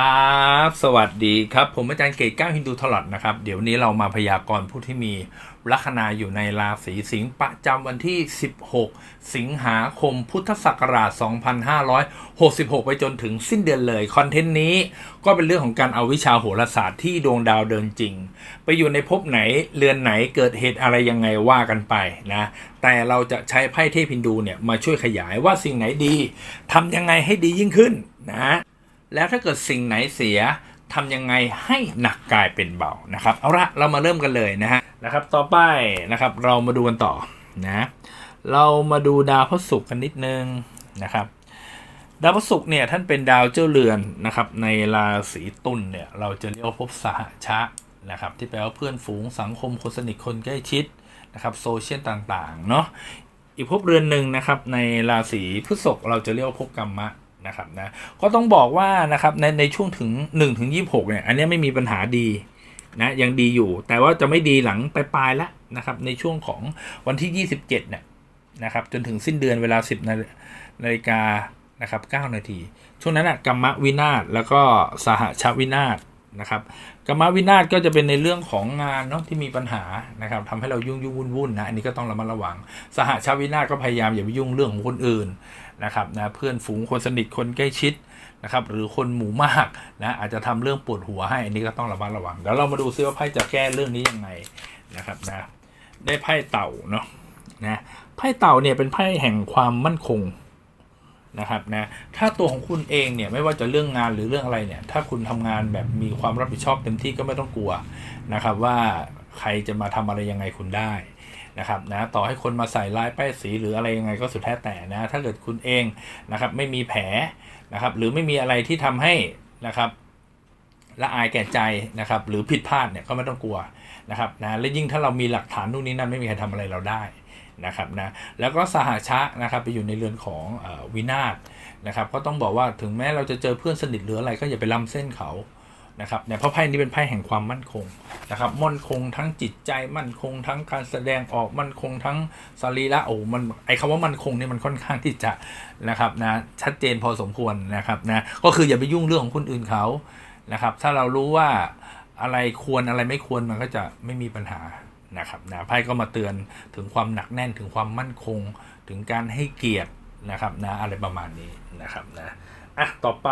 ครับ สวัสดีครับ ผมอาจารย์เกตก้าฮินดูทลอดนะครับ เดี๋ยวนี้เรามาพยากรณ์ผู้ที่มีลัคนาอยู่ในราศีสิงห์ประจำวันที่ 16 สิงหาคมพุทธศักราช 2566 ไปจนถึงสิ้นเดือนเลย คอนเทนต์นี้ก็เป็นเรื่องของการเอาวิชาโหราศาสตร์ที่ดวงดาวเดินจริง ไปอยู่ในภพไหนเรือนไหนเกิดเหตุอะไรยังไงว่ากันไปนะ แต่เราจะใช้ไพ่เทพฮินดูเนี่ยมาช่วยขยายว่าสิ่งไหนดีทำยังไงให้ดียิ่งขึ้นนะ แล้วถ้าเกิดสิ่งไหนเสียทำยังไงให้หนักกลายเป็นเบานะครับ เอาละเรามาเริ่มกันเลยนะฮะนะครับ ต่อไปนะครับ เรามาดูกันต่อนะเรามาดูดาวพฤหัสกันนิดนึงนะครับดาวพฤหัสเนี่ยท่านเป็นดาวเจ้าเรือนนะครับ ในราศีตุลเนี่ยเราจะเรียกว่าภพสหชะนะครับ ที่แปลว่าเพื่อนฝูงสังคมคนสนิทคนใกล้ชิดนะครับโซเชียลต่างๆเนาะอีกภพเรือนหนึ่งนะครับในราศีพฤษภเราจะเรียกว่าภพกรรมะ นะครับนะก็ต้องบอกว่านะครับในในช่วงถึง1ถึง26เนี่ยอันนี้ไม่มีปัญหาดีนะยังดีอยู่ แต่ว่าจะไม่ดีหลังปลายๆแล้วนะครับในช่วงของวันที่ 27เนี่ยนะครับจนถึงสิ้นเดือนเวลา 10นานาฬิกานะครับ9นาที ช่วงนั้นอะกรรมวินาศแล้วก็สหชวินาศ นะครับกรรมวินาศก็จะเป็นในเรื่องของงานเนาะที่มีปัญหานะครับทำให้เรายุ่งยุ่งวุ่นวุ่นนะอันนี้ก็ต้องระมัดระวัง สหชาวินาศก็พยายามอย่าไปยุ่งเรื่องของคนอื่นนะครับนะเพื่อนฝูงคนสนิทคนใกล้ชิดนะครับหรือคนหมู่มากนะอาจจะทำเรื่องปวดหัวให้อันนี้ก็ต้องระมัดระวังเดี๋ยวเรามาดูซิว่าไพ่จะแก้เรื่องนี้ยังไงนะครับนะได้ไพ่เต่าเนาะนะไพ่เต่าเนี่ยเป็นไพ่แห่งความมั่นคง นะครับนะถ้าตัวของคุณเองเนี่ยไม่ว่าจะเรื่องงานหรือเรื่องอะไรเนี่ย ถ้าคุณทำงานแบบมีความรับผิดชอบเต็มที่ก็ไม่ต้องกลัวนะครับว่าใครจะมาทำอะไรยังไงคุณได้นะครับนะต่อให้คนมาใส่ลายป้ายสีหรืออะไรยังไงก็สุดแท้แต่นะ ถ้าเกิดคุณเองนะครับไม่มีแผลนะครับหรือไม่มีอะไรที่ทำให้นะครับละอายแก่ใจนะครับหรือผิดพลาดเนี่ยก็ไม่ต้องกลัวนะครับนะและยิ่งถ้าเรามีหลักฐานนู่นนี่นั่นไม่มีใครทำอะไรเราได้ นะครับนะแล้วก็สหชะนะครับไปอยู่ในเรือนของอวินาศนะครับก็ต้องบอกว่าถึงแม้เราจะเจอเพื่อนสนิทหรืออะไรก็อย่าไปล้ำเส้นเขานะครับเนี่ยเพราะไพ่นี้เป็นไพ่แห่งความมั่นคงนะครับมั่นคงทั้งจิตใจมั่นคงทั้งการแสดงออกมั่นคงทั้งสรีระโอ้มันไอคำว่ามั่นคงเนี่ยมันค่อนข้างที่จะนะครับนะชัดเจนพอสมควรนะครับนะก็คืออย่าไปยุ่งเรื่องของคนอื่นเขานะครับถ้าเรารู้ว่าอะไรควรอะไรไม่ควรมันก็จะไม่มีปัญหา นะครับนะไพ่ก็มาเตือนถึงความหนักแน่นถึงความมั่นคง ถึงการให้เกียรตินะครับนะอะไรประมาณนี้นะครับนะอะต่อไป